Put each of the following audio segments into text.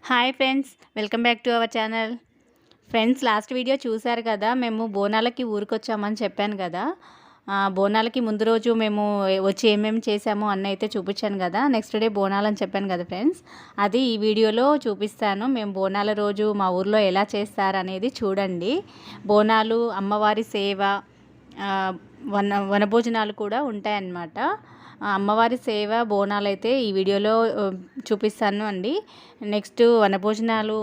Hi friends welcome back to our channel. Friends last video చూశారు కదా మేము బోనాలకి ఊరికొచ్చామని చెప్పాను కదా. బోనాలకి ముందు రోజు మేము వచ్చి ఏమేమి చేసామో అన్న అయితే చూపించాను కదా. నెక్స్ట్ డే బోనాలు అని చెప్పాను కదా ఫ్రెండ్స్. అది ఈ వీడియోలో చూపిస్తాను. మేము బోనాల రోజు మా ఊర్లో ఎలా చేస్తారు అనేది చూడండి. బోనాలు అమ్మవారి సేవ వన వనభోజనాలు కూడా ఉంటాయన్నమాట. అమ్మవారి సేవ బోనాలు అయితే ఈ వీడియోలో చూపిస్తాను అండి. నెక్స్ట్ వనభోజనాలు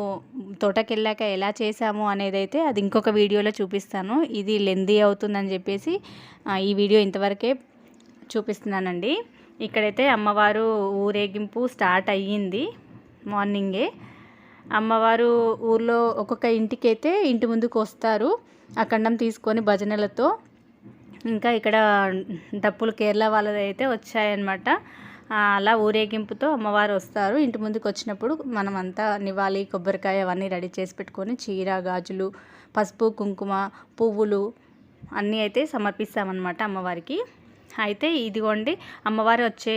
తోటకెళ్ళాక ఎలా చేసాము అనేది అయితే అది ఇంకొక వీడియోలో చూపిస్తాను. ఇది లెందీ అవుతుందని చెప్పేసి ఈ వీడియో ఇంతవరకే చూపిస్తున్నానండి. ఇక్కడైతే అమ్మవారు ఊరేగింపు స్టార్ట్ అయ్యింది మార్నింగే. అమ్మవారు ఊర్లో ఒక్కొక్క ఇంటికైతే ఇంటి ముందుకు వస్తారు. అఖండం తీసుకొని భజనలతో ఇంకా ఇక్కడ డప్పులు కేరళ వాళ్ళది అయితే వచ్చాయన్నమాట అలా ఊరేగింపుతో అమ్మవారు వస్తారు. ఇంటి ముందుకు వచ్చినప్పుడు మనమంతా నివాళి కొబ్బరికాయ అవన్నీ రెడీ చేసి పెట్టుకొని చీర గాజులు పసుపు కుంకుమ పువ్వులు అన్నీ అయితే సమర్పిస్తామన్నమాట అమ్మవారికి. అయితే ఇదిగోండి అమ్మవారు వచ్చే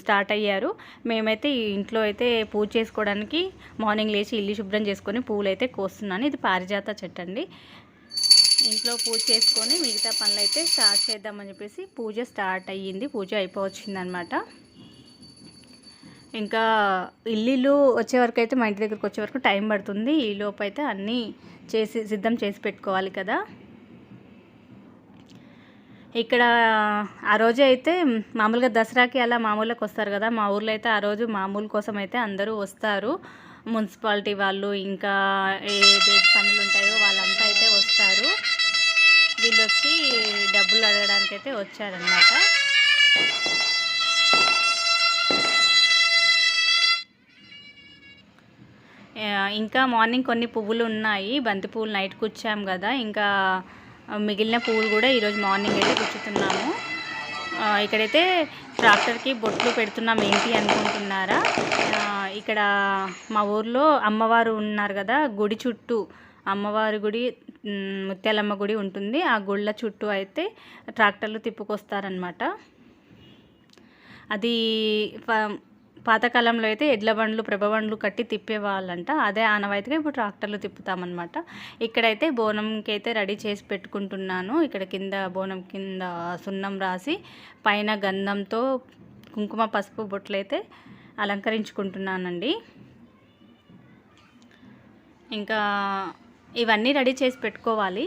స్టార్ట్ అయ్యారు. మేమైతే ఇంట్లో అయితే పూజ చేసుకోవడానికి మార్నింగ్ లేచి ఇల్లు శుభ్రం చేసుకొని పూలు అయితే కోస్తున్నాను. ఇది పారిజాత చెట్టు అండి. ఇంట్లో పూజ చేసుకొని మిగతా పనులు అయితే స్టార్ట్ చేద్దామని చెప్పేసి పూజ స్టార్ట్ అయ్యింది. పూజ అయిపోవచ్చిందనమాట ఇంకా ఇల్లు వచ్చే వరకు అయితే మా ఇంటి దగ్గరకు వచ్చే వరకు టైం పడుతుంది. ఈ లోపు అయితే అన్నీ చేసి సిద్ధం చేసి పెట్టుకోవాలి కదా. ఇక్కడ ఆ రోజు అయితే మామూలుగా దసరాకి అలా మామూలుకి వస్తారు కదా. మా ఊర్లో అయితే ఆ రోజు మామూలు కోసం అయితే అందరూ వస్తారు. మున్సిపాలిటీ వాళ్ళు ఇంకా ఏది పనులు ఉంటాయో వాళ్ళంతా అయితే వస్తారు. వీళ్ళు వచ్చి డబ్బులు అడగడానికి అయితే వచ్చారనమాట ఇంకా మార్నింగ్ కొన్ని పువ్వులు ఉన్నాయి. బంతి పువ్వులు నైట్ కూర్చాం కదా. ఇంకా మిగిలిన పువ్వులు కూడా ఈరోజు మార్నింగ్ అయితే కూర్చుతున్నాము ఇక్కడైతే ట్రాక్టర్కి బొట్లు పెడుతున్నాం ఏంటి అనుకుంటున్నారా? ఇక్కడ మా ఊర్లో అమ్మవారు ఉన్నారు కదా గుడి చుట్టూ. అమ్మవారి గుడి ముత్యాలమ్మ గుడి ఉంటుంది. ఆ గుళ్ళ చుట్టూ అయితే ట్రాక్టర్లు తిప్పుకొస్తారనమాట అది ప- పాతకాలంలో అయితే ఎడ్ల బండ్లు ప్రభ బండ్లు కట్టి తిప్పేవాళ్ళంట. అదే ఆనవాయితీగా ఇప్పుడు ట్రాక్టర్లు తిప్పుతామన్నమాట. ఇక్కడైతే బోనంకి అయితే రెడీ చేసి పెట్టుకుంటున్నాను. ఇక్కడ కింద బోనం కింద సున్నం రాసి పైన గంధంతో కుంకుమ పసుపు బొట్లైతే అలంకరించుకుంటున్నానండి. ఇంకా ఇవన్నీ రెడీ చేసి పెట్టుకోవాలి.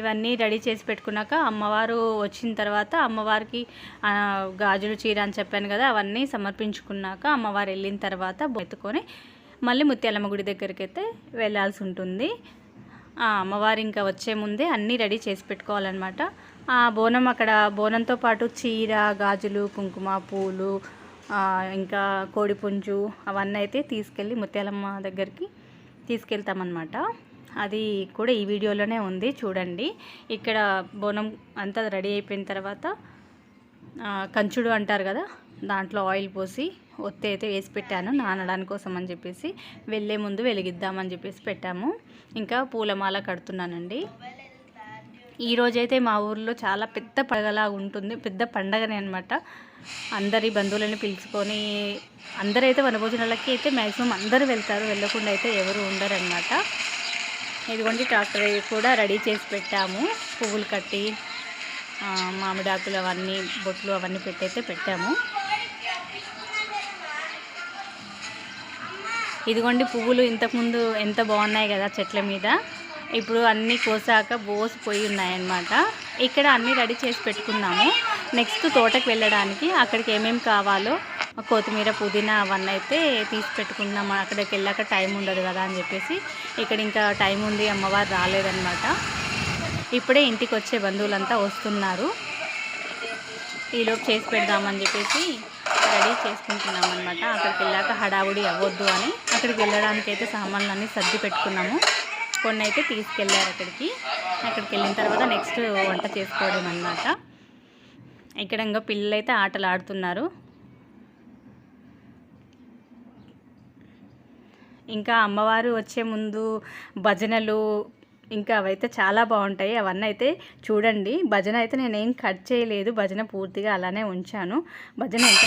ఇవన్నీ రెడీ చేసి పెట్టుకున్నాక అమ్మవారు వచ్చిన తర్వాత అమ్మవారికి గాజులు చీర అని చెప్పాను కదా అవన్నీ సమర్పించుకున్నాక అమ్మవారు వెళ్ళిన తర్వాత ఎత్తుకొని మళ్ళీ ముత్యాలమ్మ గుడి దగ్గరికి అయితే వెళ్ళాల్సి ఉంటుంది. అమ్మవారు ఇంకా వచ్చే ముందే అన్నీ రెడీ చేసి పెట్టుకోవాలన్నమాట. ఆ బోనం అక్కడ బోనంతో పాటు చీర గాజులు కుంకుమ పూలు ఇంకా కోడిపుంజు అవన్నీ అయితే తీసుకెళ్ళి ముత్యాలమ్మ దగ్గరికి తీసుకెళ్తామన్నమాట. అది కూడా ఈ వీడియోలోనే ఉంది చూడండి. ఇక్కడ బోనం అంతా రెడీ అయిపోయిన తర్వాత కంచుడు అంటారు కదా దాంట్లో ఆయిల్ పోసి ఒత్తి అయితే వేసి పెట్టాను నానడానికి కోసం అని చెప్పేసి. వెళ్ళే ముందు వెలిగిద్దామని చెప్పేసి పెట్టాము. ఇంకా పూలమాల కడుతున్నానండి. ఈరోజైతే మా ఊర్లో చాలా పెద్ద పండగలా ఉంటుంది పెద్ద పండగనే అనమాట అందరి బంధువులని పిలుచుకొని అందరైతే వనభోజనాలకి అయితే మ్యాక్సిమం అందరూ వెళ్తారు వెళ్ళకుండా అయితే ఎవరు ఉండరన్నమాట. ఇదిగోండి ట్రాక్టర్ కూడా రెడీ చేసి పెట్టాము. పువ్వులు కట్టి మామిడాకులు అవన్నీ బొట్లు అవన్నీ పెట్టయితే పెట్టాము. ఇదిగోండి పువ్వులు ఇంతకుముందు ఎంత బాగున్నాయి కదా చెట్ల మీద. ఇప్పుడు అన్నీ కోసాక బోసిపోయి ఉన్నాయన్నమాట. ఇక్కడ అన్నీ రెడీ చేసి పెట్టుకున్నాము. నెక్స్ట్ తోటకు వెళ్ళడానికి అక్కడికి ఏమేమి కావాలో కొత్తిమీర పుదీనా అవన్నీ అయితే తీసి పెట్టుకున్నాం అక్కడికి వెళ్ళాక టైం ఉండదు కదా అని చెప్పేసి. ఇక్కడ ఇంకా టైం ఉంది అమ్మవారు రాలేదన్నమాట. ఇప్పుడే ఇంటికి వచ్చే బంధువులంతా వస్తున్నారు. ఈలోపు చేసి పెడదామని చెప్పేసి రెడీ చేసుకుంటున్నాం అనమాట అక్కడికి వెళ్ళాక హడావుడి అవ్వద్దు అని. అక్కడికి వెళ్ళడానికి అయితే సామాన్లు అన్నీ సర్ది పెట్టుకున్నాము. కొన్ని అయితే తీసుకెళ్ళారు అక్కడికి. అక్కడికి వెళ్ళిన తర్వాత నెక్స్ట్ వంట చేసుకోవడం అనమాట ఇక్కడ ఇంకా పిల్లలు అయితే ఆటలు ఆడుతున్నారు. ఇంకా అమ్మవారు వచ్చే ముందు భజనలు ఇంకా అవైతే చాలా బాగుంటాయి. అవన్నీ అయితే చూడండి. భజన అయితే నేనేం కట్ చేయలేదు. భజన పూర్తిగా అలానే ఉంచాను. భజన ఎంత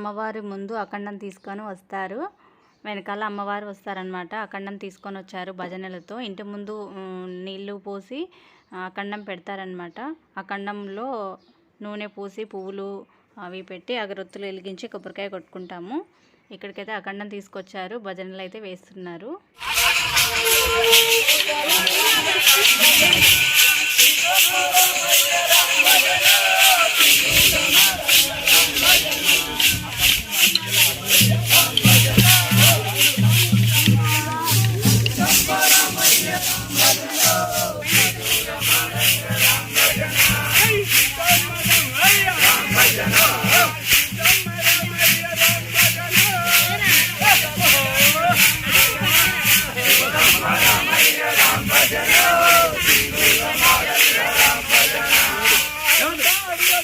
అమ్మవారి ముందు అఖండం తీసుకొని వస్తారు. వెనకాల అమ్మవారు వస్తారనమాట అఖండం తీసుకొని వచ్చారు భజనలతో. ఇంటి ముందు నీళ్ళు పోసి అఖండం పెడతారనమాట అఖండంలో నూనె పూసి పువ్వులు అవి పెట్టి అగరొత్తులు వెలిగించి కొబ్బరికాయ కొట్టుకుంటాము. ఇక్కడికైతే అఖండం తీసుకొచ్చారు. భజనలు అయితే వేస్తున్నారు.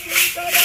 Oh, my God.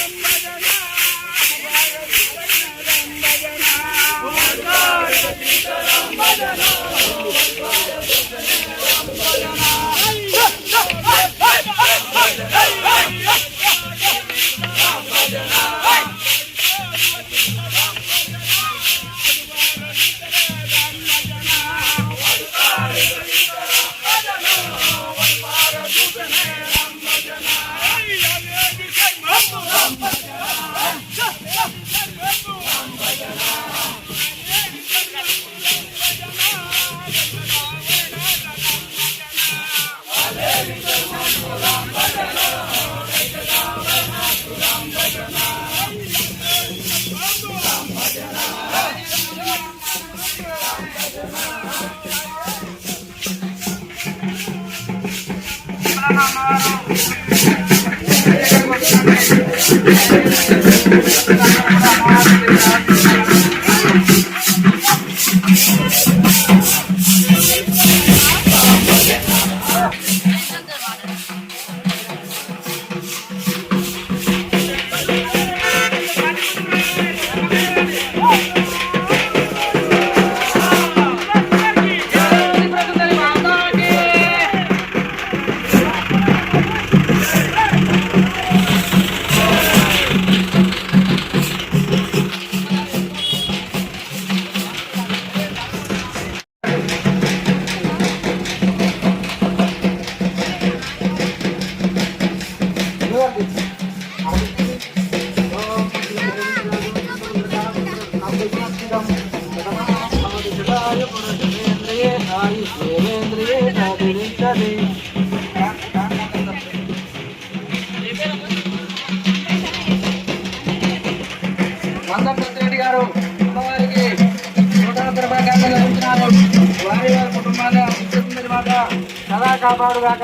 కాపాడుగాక.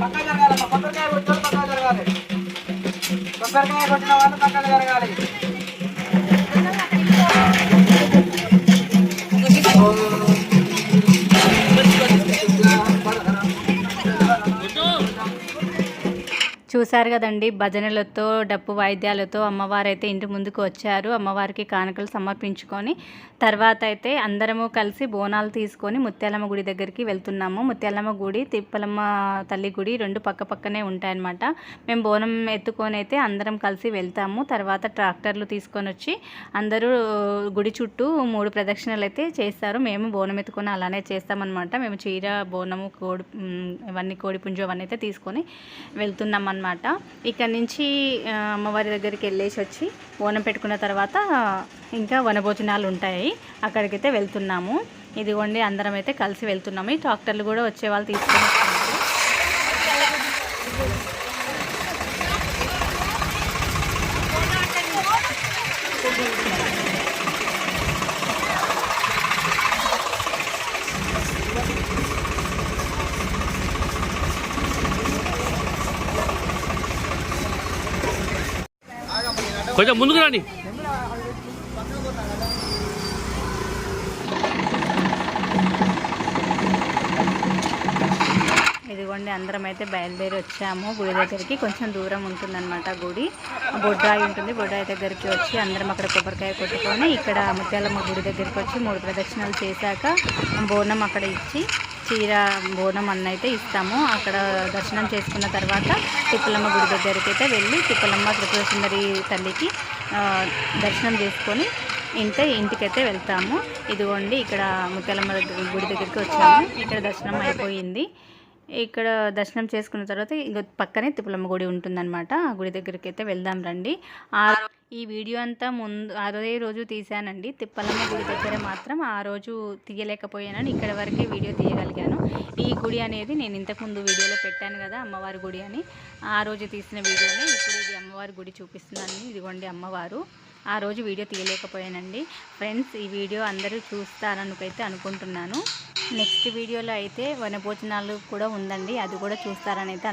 పక్కన జరగాలి పక్కన జరగాలి. కొట్టిన వాళ్ళు పక్కన జరగాలి. చూశారు కదండి. భజనలతో డప్పు వాయిద్యాలతో అమ్మవారు అయితే ఇంటి ముందుకు వచ్చారు. అమ్మవారికి కానుకలు సమర్పించుకొని తర్వాత అయితే అందరము కలిసి బోనాలు తీసుకొని ముత్యాలమ్మ గుడి దగ్గరికి వెళ్తున్నాము. ముత్యాలమ్మ గుడి తిప్పలమ్మ తల్లి గుడి రెండు పక్క పక్కనే ఉంటాయన్నమాట. మేము బోనం ఎత్తుకొని అయితే అందరం కలిసి వెళ్తాము. తర్వాత ట్రాక్టర్లు తీసుకొని వచ్చి అందరూ గుడి చుట్టూ మూడు ప్రదక్షిణలు అయితే చేస్తారు. మేము బోనం ఎత్తుకొని అలానే చేస్తామన్నమాట. మేము చీర బోనము కోడి ఇవన్నీ కోడిపుంజు అవన్నీ అయితే తీసుకొని వెళ్తున్నాం అన్నమాట ఇక్కడ నుంచి అమ్మవారి దగ్గరికి వెళ్ళేసి వచ్చి బోనం పెట్టుకున్న తర్వాత ఇంకా వనభోజనాలు ఉంటాయి అక్కడికైతే వెళ్తున్నాము. ఇదిగోండి అందరం అయితే కలిసి వెళ్తున్నాము. ఈ ట్రాక్టర్లు కూడా వచ్చే వాళ్ళు తీసుకుని కొంచెం ముందుకు రాని. ఇదిగోండి అందరం అయితే బయలుదేరి వచ్చాము. గుడి దగ్గరికి కొంచెం దూరం ఉంటుందన్నమాట గుడి. బొడ్రాయి ఉంటుంది. బొడ్రాయి దగ్గరికి వచ్చి అందరం అక్కడ కొబ్బరికాయ కొట్టుకొని ఇక్కడ ముత్యాలమ్మ గుడి దగ్గరికి వచ్చి మూడు ప్రదక్షిణలు చేశాక బోనం అక్కడ ఇచ్చి చీర బోనం అన్న అయితే ఇస్తాము. అక్కడ దర్శనం చేసుకున్న తర్వాత తిప్పలమ్మ గుడి దగ్గరికి అయితే వెళ్ళి తిప్పలమ్మ త్రిపుర సుందరి తల్లికి దర్శనం చేసుకొని ఇంతే ఇంటికైతే వెళ్తాము. ఇదిగోండి ఇక్కడ ముత్యాలమ్మ గుడి దగ్గరికి వచ్చాము. ఇక్కడ దర్శనం అయిపోయింది. ఇక్కడ దర్శనం చేసుకున్న తర్వాత ఇంకో పక్కనే తిప్పలమ్మ గుడి ఉంటుందన్నమాట. ఆ గుడి దగ్గరికి అయితే వెళ్దాం రండి. ఆ ఈ వీడియో అంతా ముందు అదే రోజు తీశానండి. తిప్పలమ్మ గుడి దగ్గర మాత్రం ఆ రోజు తీయలేకపోయానని ఇక్కడ వరకే వీడియో తీయగలిగాను. ఈ గుడి అనేది నేను ఇంతకుముందు వీడియోలో పెట్టాను కదా అమ్మవారి గుడి అని. ఆ రోజు తీసిన వీడియోనే ఇప్పుడు ఇది అమ్మవారి గుడి చూపిస్తున్నాను ఇదిగోండి అమ్మవారు. ఆ రోజు వీడియో తీయలేకపోయానండి. ఫ్రెండ్స్ ఈ వీడియో అందరూ చూస్తారనుకైతే అనుకుంటున్నాను. నెక్స్ట్ వీడియోలో అయితే వనభోజనాలు కూడా ఉందండి. అది కూడా చూస్తారని అయితే